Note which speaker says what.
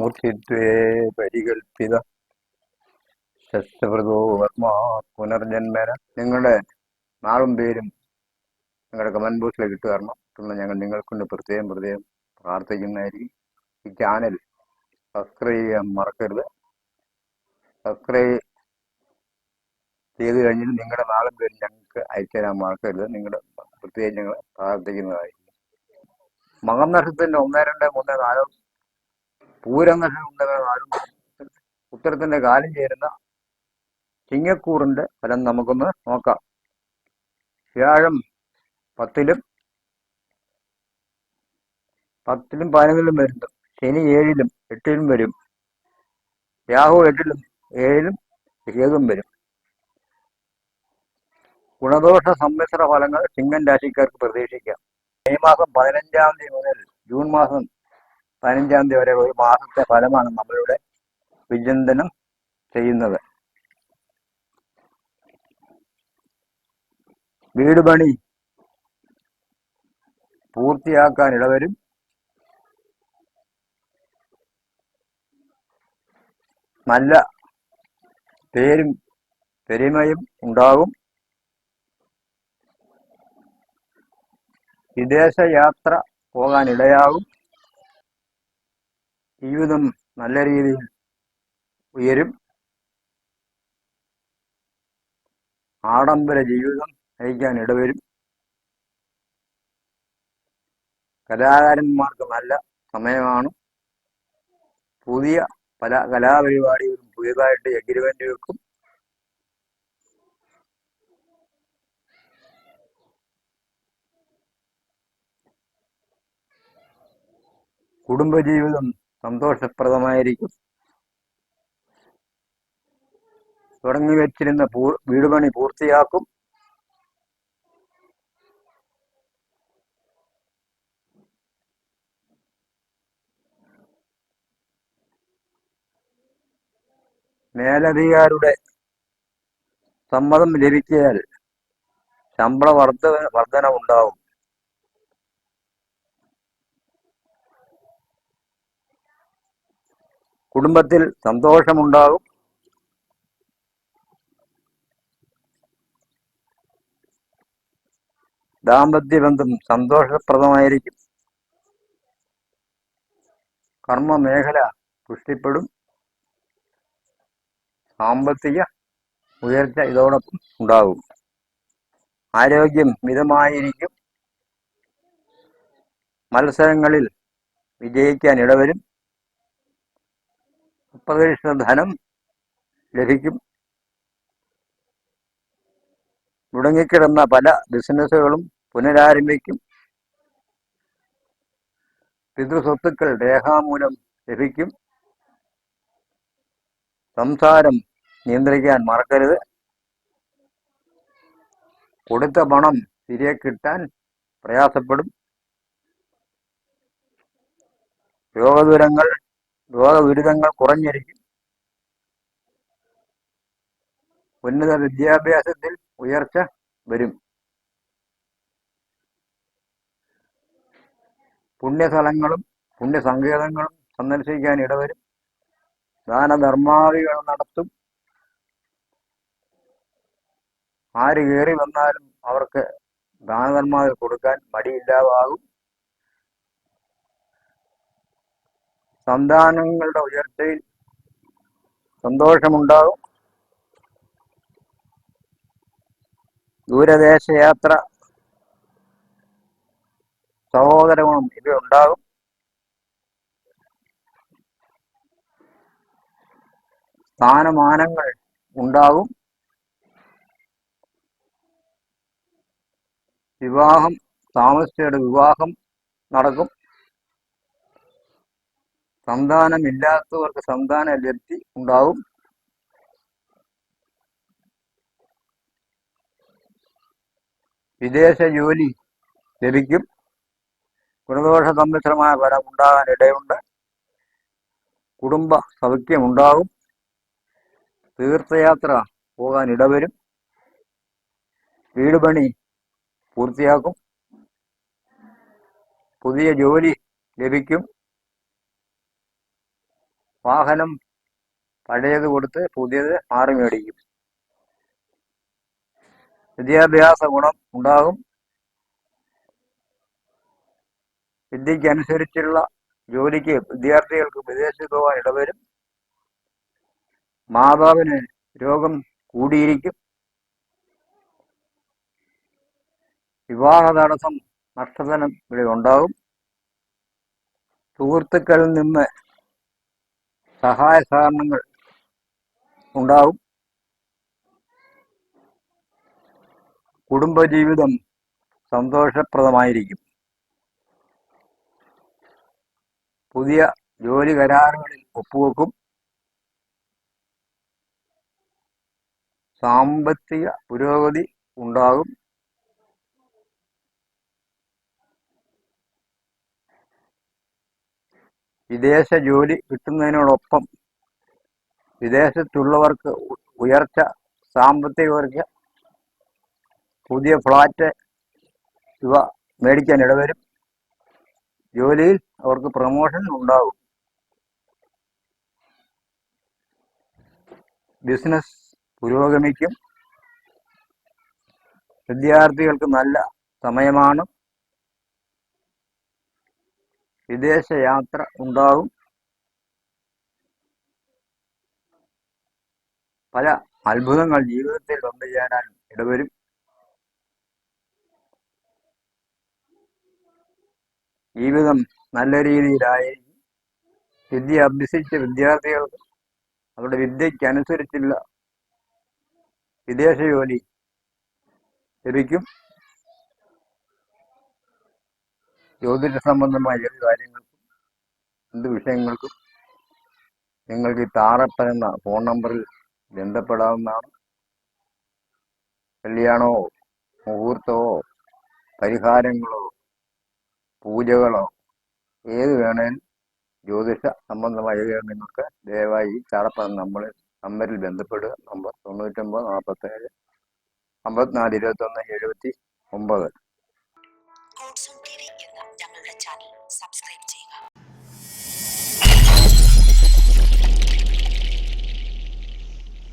Speaker 1: മൂർത്തിത്വേ പരികൽപ്പിത ശസ്ത്രവ്രതോ വർമാ പുനർജന്മന. നിങ്ങളുടെ നാളും പേരും നിങ്ങളുടെ കമന്റ് ബോക്സിലേക്ക് ഇട്ട് തരണം. തുടർന്ന് ഞങ്ങൾ നിങ്ങൾക്കൊണ്ട് പ്രത്യേകം പ്രത്യേകം പ്രാർത്ഥിക്കുന്നതായിരിക്കും. ഈ ചാനൽ സബ്സ്ക്രൈബ് ചെയ്യാൻ മറക്കരുത്. സബ്സ്ക്രൈബ് ചെയ്ത് കഴിഞ്ഞിട്ട് നിങ്ങളുടെ നാളും പേരും ഞങ്ങൾക്ക് അയച്ചു തരാൻ മറക്കരുത്. നിങ്ങളുടെ പ്രത്യേകം ഞങ്ങൾ പ്രാർത്ഥിക്കുന്നതായിരിക്കും. മകം നക്ഷത്രത്തിന്റെ ഒന്ന് രണ്ട് മൂന്ന് നാല് പൂരം നക്ഷത്രം ഉണ്ട് നാലും ഉത്തരത്തിന്റെ കാലം ചേരുന്ന ചിങ്ങക്കൂറിന്റെ ഫലം നമുക്കൊന്ന് നോക്കാം. വ്യാഴം പത്തിലും പത്തിലും പതിനൊന്നിലും വരുന്നു. ശനി ഏഴിലും എട്ടിലും വരും. രാഹു എട്ടിലും ഏഴിലും കേതും വരും. ഗുണദോഷ സമ്മിശ്ര ഫലങ്ങൾ ചിങ്ങൻ രാശിക്കാർക്ക് പ്രതീക്ഷിക്കാം. മെയ് മാസം പതിനഞ്ചാം തീയതി മുതൽ ജൂൺ മാസം പതിനഞ്ചാം തീയതി വരെ ഒരു മാസത്തെ ഫലമാണ് നമ്മളിവിടെ വിചിന്തനം ചെയ്യുന്നത്. വീട് പണി പൂർത്തിയാക്കാൻ ഇടവരും. നല്ല പേരും പെരുമയും ഉണ്ടാകും. വിദേശ യാത്ര പോകാൻ ഇടയാകും. ജീവിതം നല്ല രീതിയിൽ ഉയരും. ആഡംബര ജീവിതം നയിക്കാൻ ഇടവരും. കലാകാരന്മാർക്ക് നല്ല സമയമാണ്. പുതിയ പല കലാപരിപാടികളും പുതിയതായിട്ട് എഗ്രിമെന്റ് വെക്കും കുടുംബജീവിതം സന്തോഷപ്രദമായിരിക്കും. തുടങ്ങി വെച്ചിരുന്ന പൂ വീട് പൂർത്തിയാക്കും. മേലധികാരുടെ സമ്മതം ലഭിക്കിയാൽ ശമ്പള വർധ വർധന കുടുംബത്തിൽ സന്തോഷമുണ്ടാകും. ദാമ്പത്യബന്ധം സന്തോഷപ്രദമായിരിക്കും. കർമ്മ മേഖല പുഷ്ടിപ്പെടും. സാമ്പത്തിക ഉയർച്ച ഇതോടൊപ്പം ഉണ്ടാകും. ആരോഗ്യം മിതമായിരിക്കും. മത്സരങ്ങളിൽ വിജയിക്കാൻ ഇടവരും. അപ്രതീക്ഷിത ധനം ലഭിക്കും. മുടങ്ങിക്കിടന്ന പല ബിസിനസ്സുകളും പുനരാരംഭിക്കും. പിതൃസ്വത്തുക്കൾ രേഖാമൂലം ലഭിക്കും. സംസാരം നിയന്ത്രിക്കാൻ മറക്കരുത്. കൊടുത്ത പണം തിരികെ കിട്ടാൻ പ്രയാസപ്പെടും. രോഗദുരങ്ങൾ രോഗദുരിതങ്ങൾ കുറഞ്ഞിരിക്കും. ഉന്നത വിദ്യാഭ്യാസത്തിൽ ഉയർച്ച വരും. പുണ്യസ്ഥലങ്ങളും പുണ്യസങ്കേതങ്ങളും സന്ദർശിക്കാൻ ഇടവരും. ദാനധർമാദികൾ നടത്തും. ആര് കയറി വന്നാലും അവർക്ക് ദാനധർമാദികൾ കൊടുക്കാൻ മടിയില്ലാതാകും. സന്താനങ്ങളുടെ ഉയർച്ചയിൽ സന്തോഷമുണ്ടാകും. ദൂരദേശ യാത്ര സഹോദരങ്ങളും ഇത് ഉണ്ടാകും. സ്ഥാനമാനങ്ങൾ ഉണ്ടാകും. വിവാഹം താമസിച്ചയുടെ വിവാഹം നടക്കും. സന്താനമില്ലാത്തവർക്ക് സന്താന ലബ്ധി ഉണ്ടാവും. വിദേശ ജോലി ലഭിക്കും. ഗുണദോഷ സമ്മിശ്രമായ ഫലം ഉണ്ടാകാൻ ഇടയുണ്ട്. കുടുംബ സൗഖ്യമുണ്ടാകും തീർത്ഥയാത്ര പോകാൻ ഇടവരും. വീട് പണി പൂർത്തിയാക്കും. പുതിയ ജോലി ലഭിക്കും. വാഹനം പഴയത് കൊടുത്ത് പുതിയത് മാറി മേടിക്കും. വിദ്യാഭ്യാസ ഗുണം ഉണ്ടാകും. വിദ്യയ്ക്കനുസരിച്ചുള്ള ജോലിക്ക് വിദ്യാർത്ഥികൾക്ക് വിദേശത്ത് പോകാൻ ഇടവരും മാതാവിന് രോഗം കൂടിയിരിക്കും. വിവാഹ തടസ്സം നഷ്ടധനം ഇവിടെ ഉണ്ടാകും. സുഹൃത്തുക്കളിൽ നിന്ന് സഹായ സഹകരണങ്ങൾ ഉണ്ടാവും. കുടുംബജീവിതം സന്തോഷപ്രദമായിരിക്കും. പുതിയ ജോലി കരാറുകളിൽ ഒപ്പുവെക്കും. സാമ്പത്തിക പുരോഗതി ഉണ്ടാകും. വിദേശ ജോലി കിട്ടുന്നതിനോടൊപ്പം വിദേശത്തുള്ളവർക്ക് ഉയർച്ച സാമ്പത്തിക ഉയർച്ച പുതിയ ഫ്ലാറ്റ് ഇവ മേടിക്കാൻ ഇടവരും. ജോലിയിൽ അവർക്ക് പ്രമോഷൻ ഉണ്ടാകും. ബിസിനസ് പുരോഗമിക്കും. വിദ്യാർത്ഥികൾക്ക് നല്ല സമയമാണ്. വിദേശ യാത്ര ഉണ്ടാകും പല അത്ഭുതങ്ങൾ ജീവിതത്തിൽ വന്നു ചേരാൻ ഇടവരും. ജീവിതം നല്ല രീതിയിലായിരിക്കും. വിദ്യ അഭ്യസിച്ച വിദ്യാർത്ഥികൾക്ക് അവരുടെ വിദ്യയ്ക്കനുസരിച്ചുള്ള വിദേശ ജോലി ലഭിക്കും. ജ്യോതിഷ സംബന്ധമായ ഏത് കാര്യങ്ങൾക്കും എന്ത് വിഷയങ്ങൾക്കും നിങ്ങൾക്ക് ഈ താറപ്പൻ എന്ന ഫോൺ നമ്പറിൽ ബന്ധപ്പെടാവുന്നതാണ്. കല്യാണമോ മുഹൂർത്തമോ പരിഹാരങ്ങളോ പൂജകളോ ഏത് വേണേലും ജ്യോതിഷ സംബന്ധമായ നിങ്ങൾക്ക് ദയവായി ചാറപ്പൻ നമ്പറിൽ നമ്പറിൽ ബന്ധപ്പെടുക. നമ്പർ തൊണ്ണൂറ്റൊമ്പത് നാൽപ്പത്തേഴ് അമ്പത്തിനാല് ഇരുപത്തൊന്ന് എഴുപത്തി ഒമ്പത്.